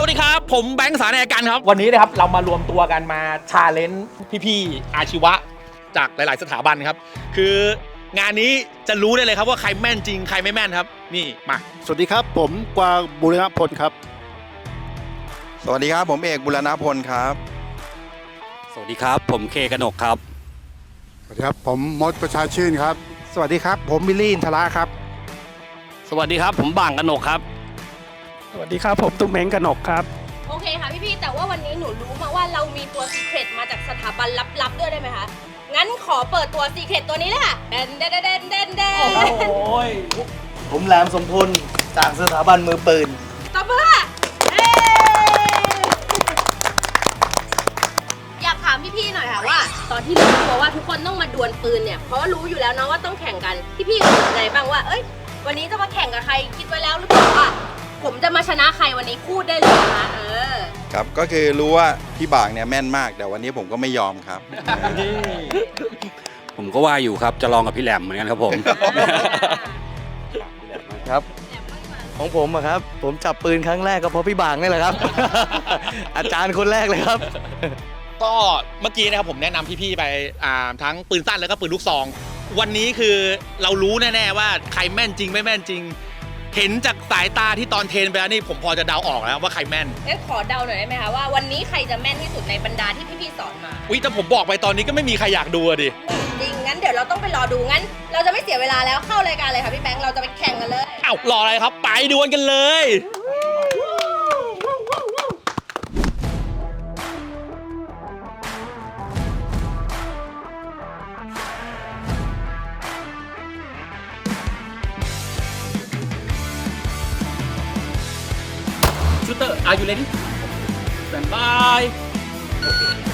สวัสดีครับ ผมแบงค์สารแนกันครับ วันนี้นะครับเรามารวมตัวกันมาชาเลนจ์พี่ๆอาชีวะจากหลาย ๆ สถาบันครับ คืองานนี้จะรู้ได้เลยครับว่าใครแม่นจริงใครไม่แม่นครับ นี่มา สวัสดีครับ ผมกวางบุรณพลครับ สวัสดีครับ ผมเอกบุรณพลครับ สวัสดีครับ ผมเคกนกครับ สวัสดีครับ ผมมดประชาชื่นครับ สวัสดีครับ ผมบิลลี่อินทระครับ สวัสดีครับ ผมบ่างกนกครับ สวัสดีครับ ผมตุ้มเม้งกนกครับ โอเคค่ะพี่ๆแต่ว่าวันนี้หนูรู้มาว่าเรามีตัวซีเครตมาจากสถาบันลับๆด้วยได้ไหมคะ งั้นขอเปิดตัวซีเครตตัวนี้เลยค่ะเดนเดนเดนเดนเดนยผมแหลมสมพลจากสถาบันมือปืน ตบมือค่ะเอ้อยากถามพี่ๆหน่อยค่ะว่า ตอนที่รู้ตัวว่าทุกคนต้องมาดวลปืนเนี่ยเพราะว่ารู้อยู่แล้วนะว่าต้องแข่งกันพี่ๆรู้สึกไงบ้างว่า เอ้ย วันนี้จะมาแข่งกับใครคิดไว้แล้วหรือเปล่าว่า ผมจะมาชนะใครวันนี้พูดได้เลยนะเออ ครับก็คือรู้ว่าพี่บ่างเนี่ยแม่นมาก แต่วันนี้ผมก็ไม่ยอมครับ ผมก็ว่าอยู่ครับจะลองกับพี่แหลมเหมือนกันครับผม ครับ ของผมอะครับ ผมจับปืนครั้งแรกก็เพราะพี่บางนี่แหละครับ อาจารย์คนแรกเลยครับ ก็เมื่อกี้นะครับผมแนะนำพี่ๆไปอ่าทั้งปืนสั้นแล้วก็ปืนลูกซอง วันนี้คือเรารู้แน่ๆว่าใครแม่นจริงไม่แม่นจริง เห็นจากสายตาที่ตอนเทรนไปแล้วนี่ผมพอจะเดาออกแล้วว่าใครแม่นงั้นขอเดาหน่อยได้ไหมคะว่าวันนี้ใครจะแม่นที่สุดในบรรดาที่พี่ๆสอนมา อุ้ยแต่ผมบอกไปตอนนี้ก็ไม่มีใครอยากดูอะดิ จริง งั้นเดี๋ยวเราต้องไปรอดู งั้น เราจะไม่เสียเวลาแล้วเข้ารายการเลยค่ะพี่แบงค์ เราจะไปแข่งกันเลยอ้าวรออะไรครับ ไปดวลกันเลย Shooter are you ready? Stand by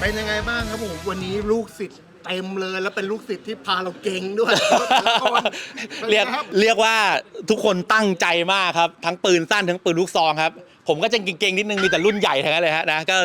เป็นยังไงบ้างครับผมวันนี้ลูกศิษย์เต็มเลยแล้วเป็นลูกศิษย์ที่พาเราเก่งด้วย เรียกเรียกว่าทุกคนตั้งใจมากครับ ทั้งปืนสั้นทั้งปืนลูกซองครับ ผมก็จะเก่งๆนิดนึงมีแต่รุ่นใหญ่ทั้งนั้นเลยฮะนะก็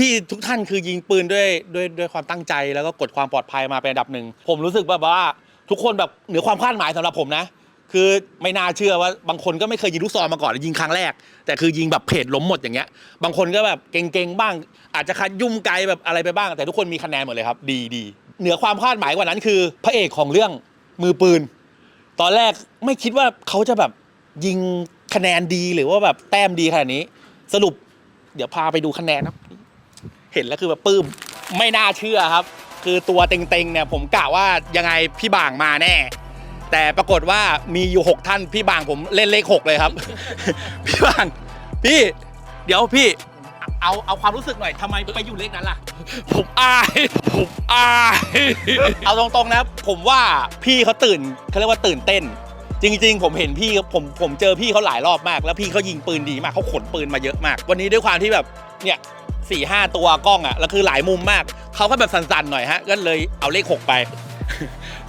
พี่ๆทุกท่านคือยิงปืนด้วยด้วยด้วยความตั้งใจแล้วก็กดความปลอดภัยมาเป็นอันดับหนึ่งผมรู้สึกแบบว่าทุกคนแบบเหนือความคาดหมายสำหรับผมนะ คือไม่น่าเชื่อว่าบางคนก็ไม่เคยยิงลูกซองมาก่อนยิงครั้งแรก แต่คือยิงแบบเพจล้มหมดอย่างเงี้ย บางคนก็แบบเก่งๆบ้าง อาจจะคัดยุ่มไกลแบบอะไรไปบ้าง แต่ทุกคนมีคะแนนหมดเลยครับ ดีดีเหนือความคาดหมายกว่านั้นคือ พระเอกของเรื่องมือปืน ตอนแรกไม่คิดว่าเขาจะแบบยิงคะแนนดีหรือว่าแบบแต้มดีขนาดนี้ สรุป เดี๋ยวพาไปดูคะแนนครับ เห็นแล้วคือแบบปลื้มไม่น่าเชื่อครับ คือตัวเต็งๆเนี่ยผมกะว่ายังไงพี่บางมาแน่ แต่ปรากฏว่ามีอยู่ 6 ท่าน พี่บางผมเล่นเลข 6 เลยครับ พี่บาง พี่ เดี๋ยวพี่ เอาเอาความรู้สึกหน่อยทำไมไปอยู่เลขนั้นล่ะ ผมอาย ผมอาย เอาตรงๆนะ ผมว่าพี่เขาตื่นเขาเรียกว่าตื่นเต้น จริง ๆ ผมเห็นพี่ผมผมเจอพี่เขาหลายรอบมาก แล้วพี่เขายิงปืนดีมากเขาขนปืนมาเยอะมาก วันนี้ด้วยความที่แบบเนี่ย สี่ห้าตัวกล้องอะ่ะแล้วคือหลายมุมมาก เขาก็แบบสั่นๆหน่อยฮะ ก็เลยเอาเลขหกไป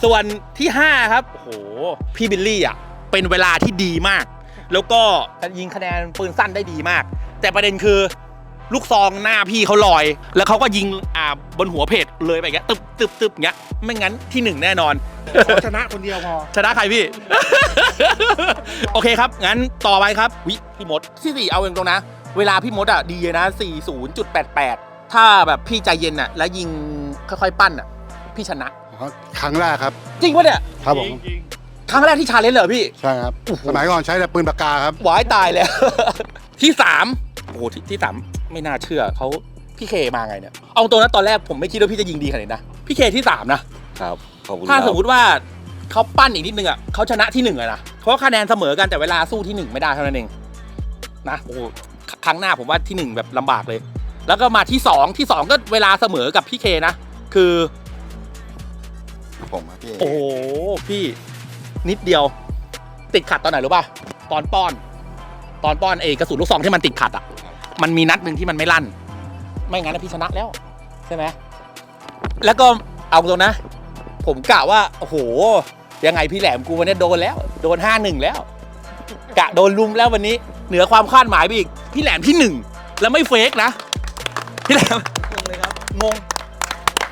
ส่วนที่ 5 ครับโอ้โหพี่บิลลี่อะเป็นเวลาที่ดีมาก แล้วก็ยิงคะแนนปืนสั้นได้ดีมาก แต่ประเด็นคือลูกซองหน้าพี่เขาลอย แล้วเขาก็ยิงอ่าบนหัวเพจเลยไปอย่างเงี้ยตึบตึบตึบอย่างเงี้ยไม่งั้นที่หนึ่งแน่นอน ชนะคนเดียวพอ ชนะใครพี่ โอเคครับ งั้นต่อไปครับ วิพี่มดที่สี่เอาเองตรงนะ เวลาพี่มดอะดีเลยนะ 40.88 ถ้าแบบพี่ใจเย็นอะ แล้วยิงค่อยๆปั้นอะ พี่ชนะ ครั้งแรกครับ จริงปะเนี่ย ครับผมครั้งแรกที่ชาเลนจ์เลยเหรอพี่ ใช่ครับ สมัยก่อนใช้แต่ปืนปากกาครับหวายตายแล้ว ที่สามโอ้โหที่ที่สามไม่น่าเชื่อเขาพี่เคมาไงเนี่ย เอาตรงนะตอนแรกผมไม่คิดว่าพี่จะยิงดีขนาดนี้นะ พี่เคที่สามนะ ครับขอบคุณถ้าครับสมมติว่าเขาปั้นอีกนิดนึงอะเขาชนะที่หนึ่งเลยนะเพราะคะแนนเสมอกันแต่เวลาสู้ที่หนึ่งไม่ได้เท่านั้นเองนะโอ้โห ครั้งหน้าผมว่าที่หนึ่งแบบลำบากเลย แล้วก็มาที่สองที่สองก็เวลาเสมอกับพี่เคนะ คือ ผมครับพี่โอ้โหพี่นิดเดียว ติดขัดตอนไหนรู้ป่ะตอนป้อน ตอนป้อนเอกระสุนลูกซองที่มันติดขัดอะมันมีนัดหนึ่งที่มันไม่ลั่น ไม่งั้นนะพี่ชนะแล้ว ใช่ไหมแล้วก็เอาตรงนะ ผมกะว่าโอ้โหยังไงพี่แหลมกูวันนี้โดนแล้ว โดนห้าหนึ่งแล้ว กะโดนลุมแล้ววันนี้ เหนือความคาดหมายไปอีก พี่แหลมที่หนึ่งแล้วไม่เฟกนะ พี่แหลมงงเลยครับงง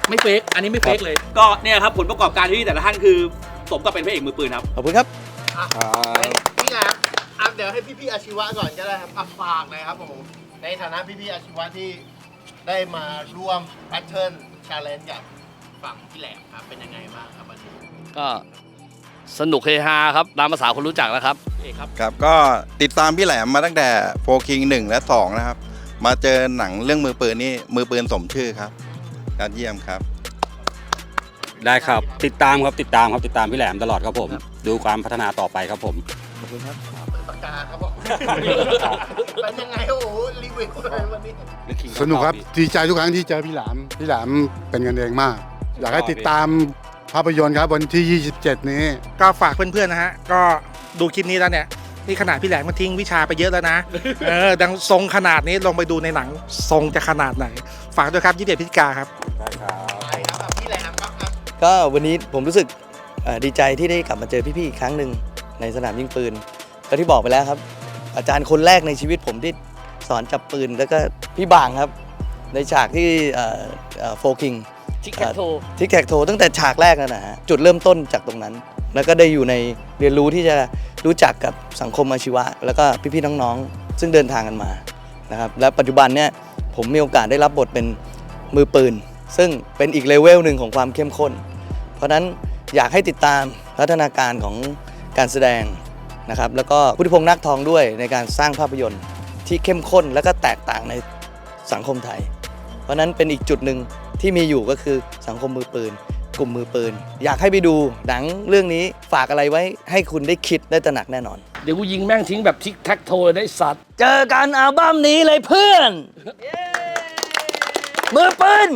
ไม่เฟกอันนี้ไม่เฟกเลย ก็เนี่ยครับผลประกอบการที่แต่ละท่านคือสมกับเป็นพระเอกมือปืนครับ ขอบคุณครับพี่แหลมอะเดี๋ยวให้พี่ๆอาชีวะก่อนก็ได้ครับอะฝากหน่อยครับผมในฐานะพี่ๆอาชีวะที่ได้มาร่วมแพทเทิร์นชาเลนจ์กับฝั่งพี่แหลมครับเป็นยังไงบ้างครับวันนี้ก็สนุกเฮฮาครับตามภาษาคนรู้จักแล้วครับ เอกครับครับก็ติดตามพี่แหลมมาตั้งแต่โฟคิงหนึ่งและสองนะครับ มาเจอหนังเรื่องมือปืนนี่มือปืนสมชื่อครับยอดเยี่ยมครับ ได้ครับติดตามครับติดตามครับติดตามพี่แหลมตลอดครับผม ดูความพัฒนาต่อไปครับผมปากกาครับผมเป็นยังไงโอ้โหรีวิวเลยวันนี้สนุกครับดีใจทุกครั้งที่เจอพี่หลามพี่หลามเป็นกันเองมาก อยากให้ติดตามภาพยนตร์ครับวันที่ 27 นี้ ก็ฝากเพื่อนๆนะฮะก็ ดูคลิปนี้แล้วเนี่ยนี่ขนาดพี่แหลมมาทิ้งวิชาไปเยอะแล้วนะ เออดังทรงขนาดนี้ลองไปดูในหนังทรงจะขนาดไหน ฝากด้วยครับยี่สิบพฤศจิกาครับไปครับอะพี่แหลมครับอะก็วันนี้ผมรู้สึกเอ่อดีใจที่ได้กลับมาเจอพี่ๆอีกครั้งหนึ่งในสนามยิงปืน ก็ที่บอกไปแล้วครับ อาจารย์คนแรกในชีวิตผมที่สอนจับปืนแล้วก็พี่บางครับ ในฉากที่โฟกิง ทิกแท็กโท ทิกแท็กโทตั้งแต่ฉากแรกนั่นนะฮะจุดเริ่มต้นจากตรงนั้น แล้วก็ได้อยู่ในเรียนรู้ที่จะรู้จักกับสังคมอาชีวะ แล้วก็พี่ๆน้องๆ ซึ่งเดินทางกันมานะครับและปัจจุบันเนี่ยผมมีโอกาสได้รับบทเป็นมือปืน ซึ่งเป็นอีกเลเวลหนึ่งของความเข้มข้น เพราะฉะนั้นอยากให้ติดตามพัฒนาการของการแสดงนะครับแล้วก็พุทธิพงษ์นักทองด้วยในการสร้างภาพยนตร์ที่เข้มข้นและก็แตกต่างในสังคมไทย เพราะนั้นเป็นอีกจุดหนึ่งที่มีอยู่ก็คือสังคมมือปืน มมือปืน อยากให้ไปดูหนังเรื่องนี้ฝากอะไรไว้ให้คุณได้คิดได้ตระหนักแน่นอน เดี๋ยวกูยิงแม่งทิ้งแบบทิกแท็กโทเลยได้สัตว์เจอกันอัลบั้มนี้เลยเพื่อน มือปืน